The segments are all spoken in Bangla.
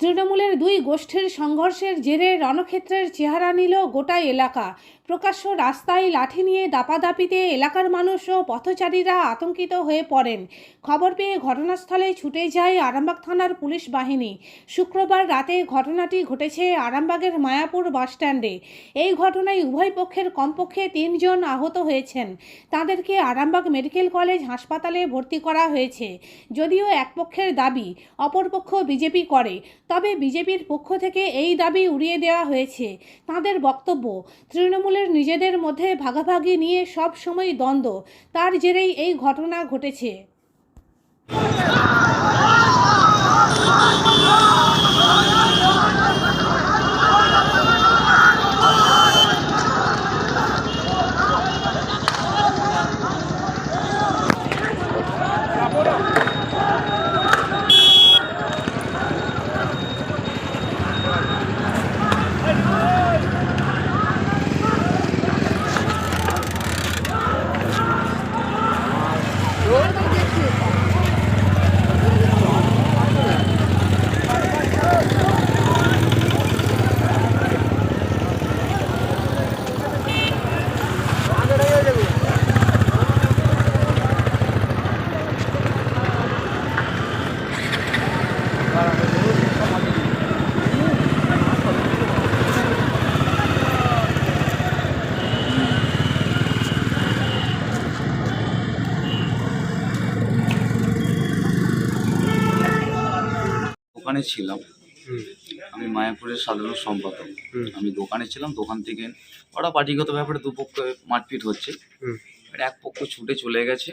তৃণমূলের দুই গোষ্ঠীর সংঘর্ষের জেরে রণক্ষেত্রের চেহারা নিল গোটা এলাকা। প্রকাশ্য রাস্তায় লাঠি নিয়ে দাপাদাপিতে এলাকার মানুষ ও পথচারীরা আতঙ্কিত হয়ে পড়েন। খবর পেয়ে ঘটনাস্থলে ছুটে যায় আরামবাগ থানার পুলিশ বাহিনী। শুক্রবার রাতে ঘটনাটি ঘটেছে আরামবাগের মায়াপুর বাসস্ট্যান্ডে এই ঘটনায় উভয় পক্ষের কমপক্ষে তিনজন আহত হয়েছেন। তাদেরকে আরামবাগ মেডিকেল কলেজ হাসপাতালে ভর্তি করা হয়েছে। যদিও এক পক্ষের দাবি অপরপক্ষ বিজেপি করে, তবে বিজেপির পক্ষ থেকে এই দাবি উড়িয়ে দেওয়া হয়েছে। তাদের বক্তব্য তৃণমূলের নিজেদের মধ্যে ভাগাভাগি নিয়ে সব সময় দ্বন্দ্ব। তার জেরেই এই ঘটনা ঘটেছে। দোকানে ছিলাম। আমি মায়াপুরের সাধারণ সম্পাদক। আমি দোকানে ছিলাম দোকান থেকে ওরা পার্টিগত ব্যাপারে দুপক্ষ মারপিট হচ্ছে। এক পক্ষ ছুটে চলে গেছে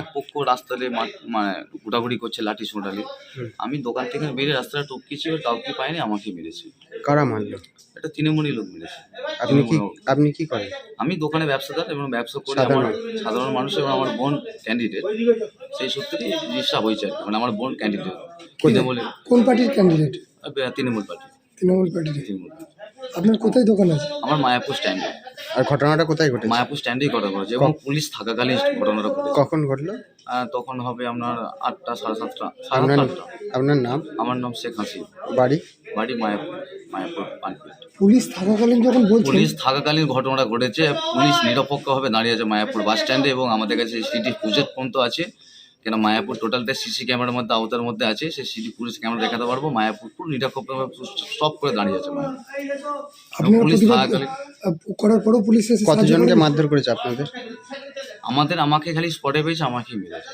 এক পক্ষ রাস্তাতে মানে ঘোরাঘুরি করছে লাঠি ছোটালে। আমি দোকান থেকে বেরিয়ে রাস্তাটা টপকেছি ওর কাউকে পাইনি আমাকে মেরেছে। কারা মারলো এটা তৃণমূলী লোক মেরেছে আপনি কি আপনি কি করেন? আমি দোকানে ব্যবসাদার এবং ব্যবসা করে আমার সাধারণ মানুষ। এবং আমার বোন ক্যান্ডিডেট সেই সূত্রে জিনিসটা হয়েছে আর কি। মানে আমার বোন ক্যান্ডিডেট তৃণমূলের কোন পার্টির ক্যান্ডিডেট আহ, তৃণমূল পার্টি। তৃণমূল পার্টির। তৃণমূল আপনার কোথায় দোকান আছে? আমার মায়াপুর স্ট্যান্ডে আর ঘটনাটা কোথায় ঘটেছে? মায়াপুর স্ট্যান্ডেই ঘটনা ঘটেছে এবং পুলিশ থাকাকালীন ঘটনাটা ঘটেছে। কখন ঘটলো? আহ, তখন হবে আপনার আটটা সাড়ে সাতটা সাড়ে আপনার সাতটা আপনার নাম? আমার নাম শেখ হাসিব বাড়ি? বাড়ি মায়াপুর। মায়াপুর পুলিশ থাকাকালীন যখন বলছেন পুলিশ থাকাকালীন ঘটনাটা ঘটেছে পুলিশ নিরপেক্ষভাবে দাঁড়িয়ে আছে মায়াপুর বাস স্ট্যান্ডে এবং আমাদের কাছে সিটি পুজোর পর্যন্ত আছে কেন মায়াপুর টোটালটা সিসি ক্যামেরার মধ্যে আওতার মধ্যে আছে সেই সিটি পুলিশ ক্যামেরা দেখাতে পারব মায়াপুর পুরো নিরপেক্ষভাবে স্টপ করে দাঁড়িয়ে আছে পুলিশ প্রতিবাদ থাকাকালীন আহ, করার পরও পুলিশ কতজনকে মারধর করেছে আপনাদের? আমাদের আমাকে খালি স্পটে পেয়েছে আমাকেই মেরেছে।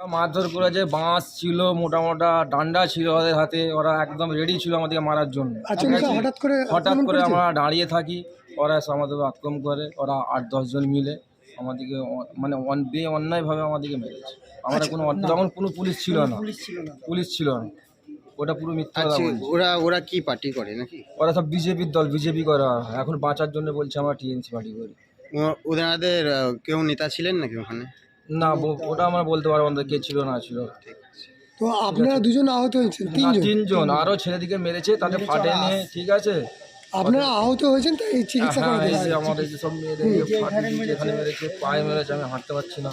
মারধর করেছে বাঁশ ছিল মোটা মোটা ডান্ডা ছিল ওদের হাতে ওরা একদম রেডি ছিল আমাদেরকে মারার জন্য। ঠিক আছে? হঠাৎ করে হঠাৎ করে আমরা দাঁড়িয়ে থাকি ওরা এসে আমাদের আক্রমণ করে ওরা আট দশজন মিলে আমাদেরকে মানে বে অন্যায়ভাবে আমাদেরকে মেরেছে। আমরা কোনো অ- তখন কোনো পুলিশ ছিল না। পুলিশ ছিল না। ওটা পুরো মিথ্যা কথা আচ্ছা। ওরা ওরা কি পার্টি করে নাকি? ওরা সব বিজেপির দল বিজেপি করে। এখন বাঁচার জন্য বলছে আমরা টিএমসি পার্টি করি। ওদের কেউ নেতা ছিলেন নাকি ওখানে? না ওটা আমরা বলতে পারব না কে ছিল না ছিল। তো আপনারা দুজন আহত হয়েছেন তিনজন? তিনজন আরও ছেলেদিকে মেরেছে তাদের ফাটে নিয়ে ঠিক আছে। আপনারা আহত হয়েছেন তাই চিকিৎসা হ্যাঁ করাতে এই যে হবে। আমার যে সব মেয়েদের দিয়েছে, এখানে মেরেছে পায়ে মেরেছে আমি হাঁটতে পারছি না।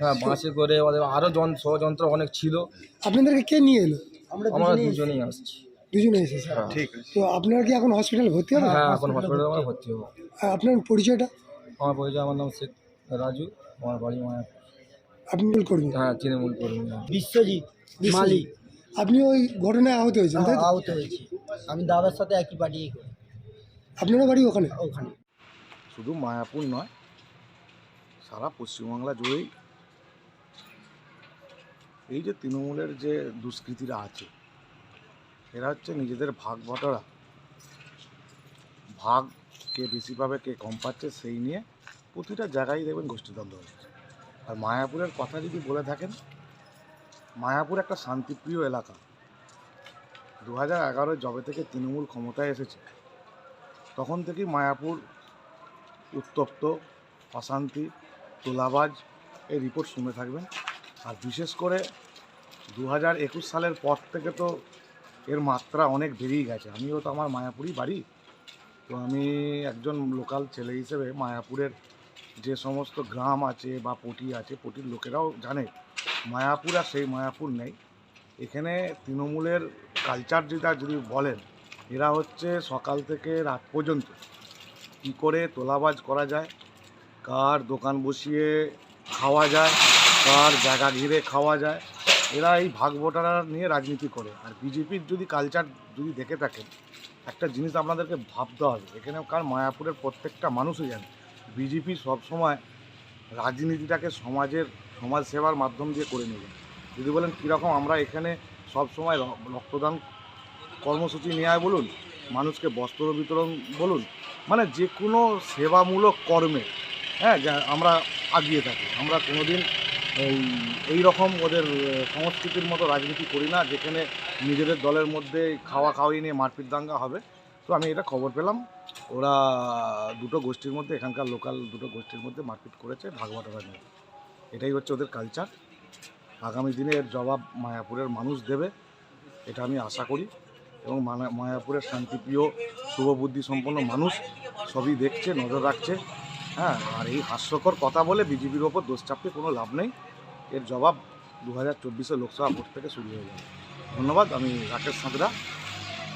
হ্যাঁ বাসে করে ওদের আরও জন ষড়যন্ত্র অনেক ছিল। আপনাদেরকে কে নিয়ে এলো? আমরা দুজনেই আসছি। দুজনে এসেছে ঠিক আছে। তো আপনারা কি এখন হসপিটালে ভর্তি হবে হ্যাঁ এখন হসপিটালে আমরা ভর্তি হব। আপনার পরিচয়টা? আমার পরিচয় আমার নাম শেখ রাজু আমার বাড়ি মায়া আপনি বল করবেন হ্যাঁ তৃণমূল কর্মী বিশ্বজিৎ মালিক। আপনি ওই ঘটনায় আহত হয়েছেন তাই তো? আহত হয়েছি। আমি দাদার সাথে একই পার্টি করি আপনারা বাড়ি ওখানে? ওখানে। শুধু মায়াপুর নয় সারা পশ্চিমবাংলা জুড়েই এই যে তৃণমূলের যে দুষ্কৃতীরা আছে এরা হচ্ছে নিজেদের ভাগ বটরা ভাগ কে বেশি পাবে কে কম পাচ্ছে সেই নিয়ে প্রতিটা জায়গায় দেখবেন গোষ্ঠীদ্বন্দ্ব হচ্ছে। আর মায়াপুরের কথা যদি বলে থাকেন, মায়াপুর একটা শান্তিপ্রিয় এলাকা। দু হাজার এগারো জবে থেকে তৃণমূল ক্ষমতায় এসেছে, তখন থেকেই মায়াপুর উত্তপ্ত, অশান্তি, তোলাবাজ এই রিপোর্ট শুনে থাকবেন। আর বিশেষ করে দু হাজার একুশ সালের পর থেকে তো এর মাত্রা অনেক বেরিয়ে গেছে। আমিও তো আমার মায়াপুরই বাড়ি। তো আমি একজন লোকাল ছেলে হিসেবে মায়াপুরের যে সমস্ত গ্রাম আছে বা পটি আছে, পটির লোকেরাও জানে। মায়াপুর আর সেই মায়াপুর নেই। এখানে তৃণমূলের কালচার যেটা যদি বলেন, এরা হচ্ছে সকাল থেকে রাত পর্যন্ত কী করে তোলাবাজ করা যায়, কার দোকান বসিয়ে খাওয়া যায়, কার জায়গা ঘিরে খাওয়া যায়, এরা এই ভাগ ভোটারা নিয়ে রাজনীতি করে। আর বিজেপির যদি কালচার যদি দেখে থাকেন, একটা জিনিস আপনাদেরকে ভাবতে হবে, এখানে কার মায়াপুরের প্রত্যেকটা মানুষই জানে। বিজেপি সবসময় রাজনীতিটাকে সমাজের সমাজ সেবার মাধ্যম দিয়ে করে নেবে। যদি বলেন কীরকম আমরা এখানে সবসময় রক্তদান কর্মসূচি নেওয়া বলুন, মানুষকে বস্ত্র বিতরণ বলুন মানে যে কোনো সেবামূলক কর্মে হ্যাঁ আমরা আগিয়ে থাকি। আমরা কোনোদিন এই এই রকম ওদের সংস্কৃতির মতো রাজনীতি করি না, যেখানে নিজেদের দলের মধ্যে খাওয়া খাওয়াই নিয়ে মারপিট দাঙ্গা হবে। আমি এটা খবর পেলাম। ওরা দুটো গোষ্ঠীর মধ্যে, এখানকার লোকাল দুটো গোষ্ঠীর মধ্যে মারপিট করেছে ভাগবাটোরা নিয়ে এটাই হচ্ছে ওদের কালচার আগামী দিনে এর জবাব মায়াপুরের মানুষ দেবে, এটা আমি আশা করি। এবং মায়াপুরের শান্তিপ্রিয়, শুভবুদ্ধি সম্পন্ন মানুষ সবই দেখছে, নজর রাখছে। হ্যাঁ আর এই হাস্যকর কথা বলে বিজেপির ওপর দোষ চাপতে কোনো লাভ নেই। এর জবাব দু হাজার চব্বিশে লোকসভা ভোট থেকে শুরু হয়ে যাবে। ধন্যবাদ, আমি রাকেশ সাঁতরা।